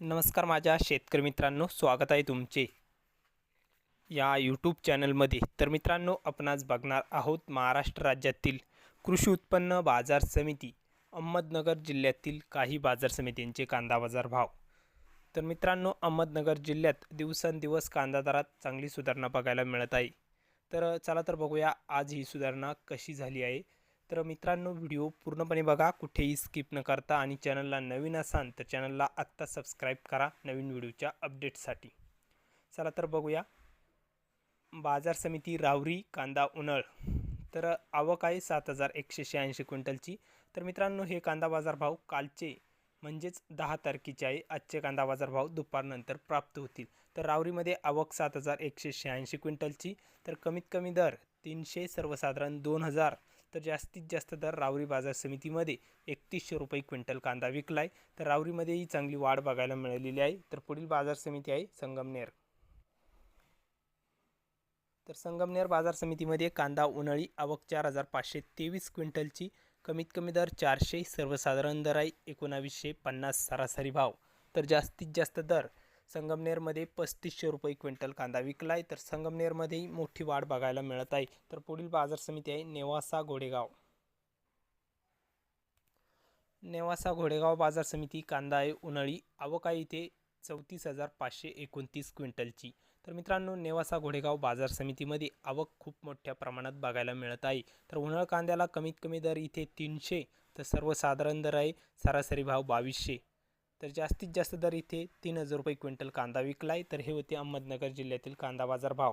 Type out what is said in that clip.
नमस्कार माझ्या शेतकरी मित्रांनो स्वागत आहे तुमचे. या यूट्यूब चॅनलमध्ये तर मित्रांनो आपणास बघणार आहोत महाराष्ट्र राज्यातील कृषी उत्पन्न बाजार समिती अहमदनगर जिल्ह्यातील काही बाजार समित्यांचे कांदा बाजार भाव. तर मित्रांनो अहमदनगर जिल्ह्यात दिवसेंदिवस कांदा दरात चांगली सुधारणा बघायला मिळत आहे. तर चला तर बघूया आज ही सुधारणा कशी झाली आहे? तर मित्रांनो व्हिडिओ पूर्णपणे बघा कुठेही स्किप न करता आणि चॅनलला नवीन असाल तर चॅनलला आत्ता सबस्क्राईब करा नवीन व्हिडिओच्या अपडेटसाठी चला तर बघूया. बाजार समिती रावरी कांदा उन्हाळ. तर आवक आहे सात हजार एकशे शहाऐंशी क्विंटलची. तर मित्रांनो हे कांदा बाजार भाव कालचे म्हणजेच दहा तारखेचे आहे. आजचे कांदा बाजार भाव दुपारनंतर प्राप्त होतील. तर रावरीमध्ये आवक सात हजार एकशे शहाऐंशी क्विंटलची. तर कमीत कमी दर तीनशे सर्वसाधारण दोन हजार तर जास्तीत जास्त दर रावरी बाजार समितीमध्ये एकतीसशे रुपये क्विंटल कांदा विकला आहे तर रावरीमध्येही चांगली वाढ बघायला मिळालेली आहे. तर पुढील बाजार समिती आहे संगमनेर. तर संगमनेर बाजार समितीमध्ये कांदा उन्हाळी आवक चार हजार पाचशे तेवीस क्विंटलची. कमीत कमी दर चारशे सर्वसाधारण दर आहे एकोणावीसशे पन्नास सरासरी भाव. तर जास्तीत जास्त दर संगमनेरमध्ये पस्तीसशे रुपये क्विंटल कांदा विकला आहे तर संगमनेरमध्येही मोठी वाढ बघायला मिळत आहे. तर पुढील बाजार समिती आहे नेवासा घोडेगाव. नेवासा घोडेगाव बाजार समिती कांदा आहे उन्हाळी. आवक आहे इथे चौतीस हजार पाचशे एकोणतीस क्विंटलची. तर मित्रांनो नेवासा घोडेगाव बाजार समितीमध्ये आवक खूप मोठ्या प्रमाणात बघायला मिळत आहे. तर उन्हाळ कांद्याला कमीत कमी दर इथे तीनशे. तर सर्वसाधारण दर आहे सरासरी भाव बावीसशे. तर जास्तीत जास्त दर इथे तीन हजार रुपये क्विंटल कांदा विकला आहे तर हे होते अहमदनगर जिल्ह्यातील कांदा बाजार भाव.